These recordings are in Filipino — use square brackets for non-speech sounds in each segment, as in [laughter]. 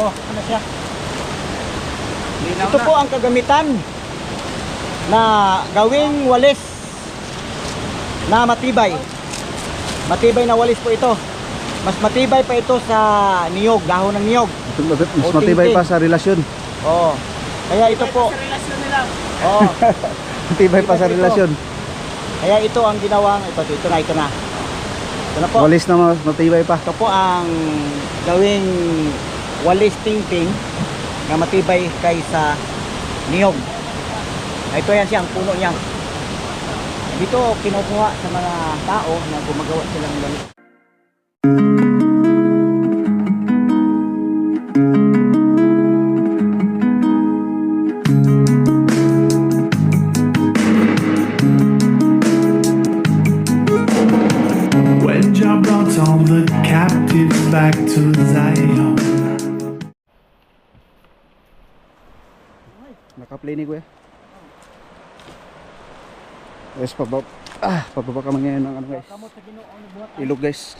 Oh, ano siya? Linaw Ito na. po ang kagamitan na gawing walis na matibay. Matibay na walis po ito. Mas matibay pa ito sa niyog, dahon ng niyog. Mas O, matibay tingting. pa sa relasyon. Oo. Kaya ito po, Sa relasyon nila. oo. [laughs] Matibay pa sa Ito. relasyon. Kaya ito ang ginawang, ito, ito na, ito na. Ito na po. Walis na mas matibay pa. Ito po ang gawing walis tingting na matibay kaysa niyog. Ito yan siya, ang puno niya. Dito kinukuha sa mga tao na gumagawa silang walis. When Jah brought all the captives back to Zion. Nakaplay ni kuya. Guys, pababa. Ah, pababa kami ngayon ng ano guys. Ilog guys.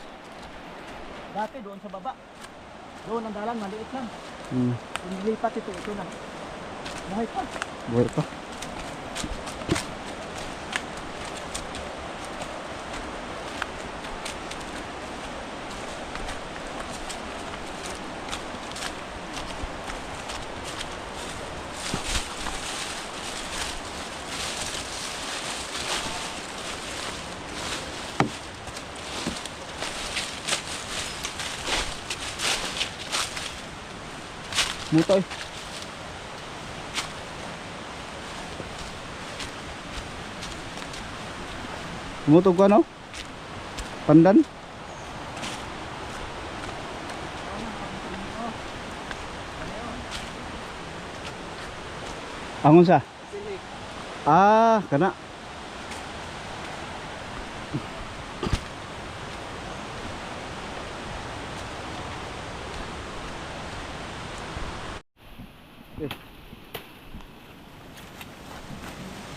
Dati doon sa baba. Doon ang dalan, maliit lang. Hmm, nilipat ito, ito na. Buhay pa. buhay pa. Mutoy. Tumutog ko ano? Pandan? Angon sa? Ah, kana.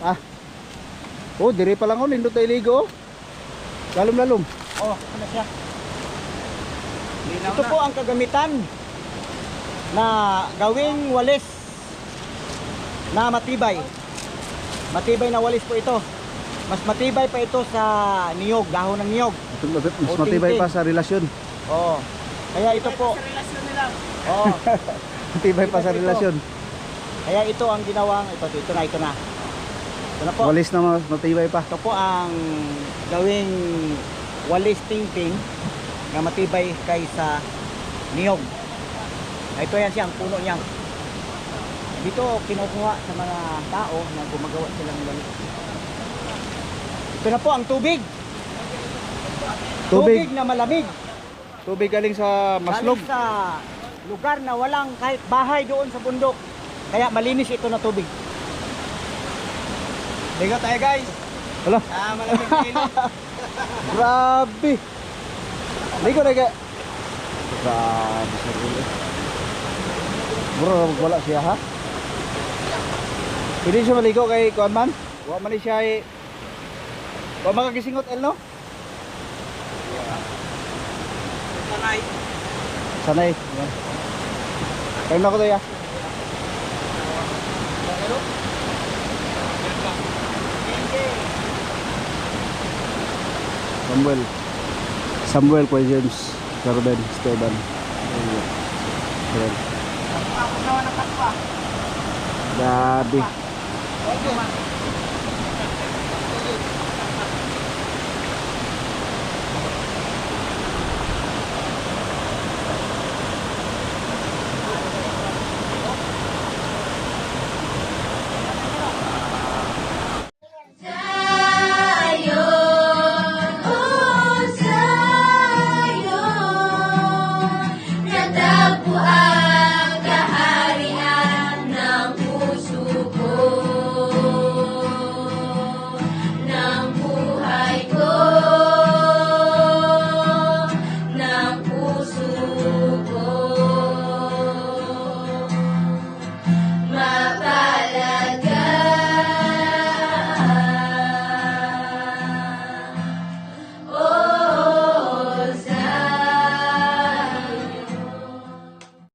Ah. Oh, diri pa lang oh, nindot tayo ligo. oh. Lalom lalom. Oh, ano siya? Linaw Ito na. po ang kagamitan na gawing walis na matibay. Matibay na walis po ito. Mas matibay pa ito sa niyog, dahon ng niyog. Mas O, matibay tingting. pa sa relasyon. Oo. Kaya ito po, Sa relasyon nila. oo. [laughs] Matibay pa sa Ito. relasyon. Kaya ito ang ginawang, ito, ito na, ito na. Ito na po. Walis na mas matibay pa. Ito po ang gawing walis tingting na matibay kaysa niyog. Ito yan siya, ang puno niya. Dito kinukuha sa mga tao na gumagawa silang walis. Ito na po ang tubig. Tubig. na malamig. Tubig galing sa maslog. Galing sa lugar na walang kahit bahay doon sa bundok. Kaya malinis ito na tubig. Ligo tayo guys. Wala. Ah, malamig na. [laughs] Grabe. Ligo na ka. Grabe sa gulo. Bro, wala siya ha? Hindi siya maligo kay Kuan man? Wa man siya ay Wa makagisingot el no? Sanay. Sanay. Kayo na ko to ya. Samuel. Samuel Kuya James. Carben Esteban. Ayan. Grabe.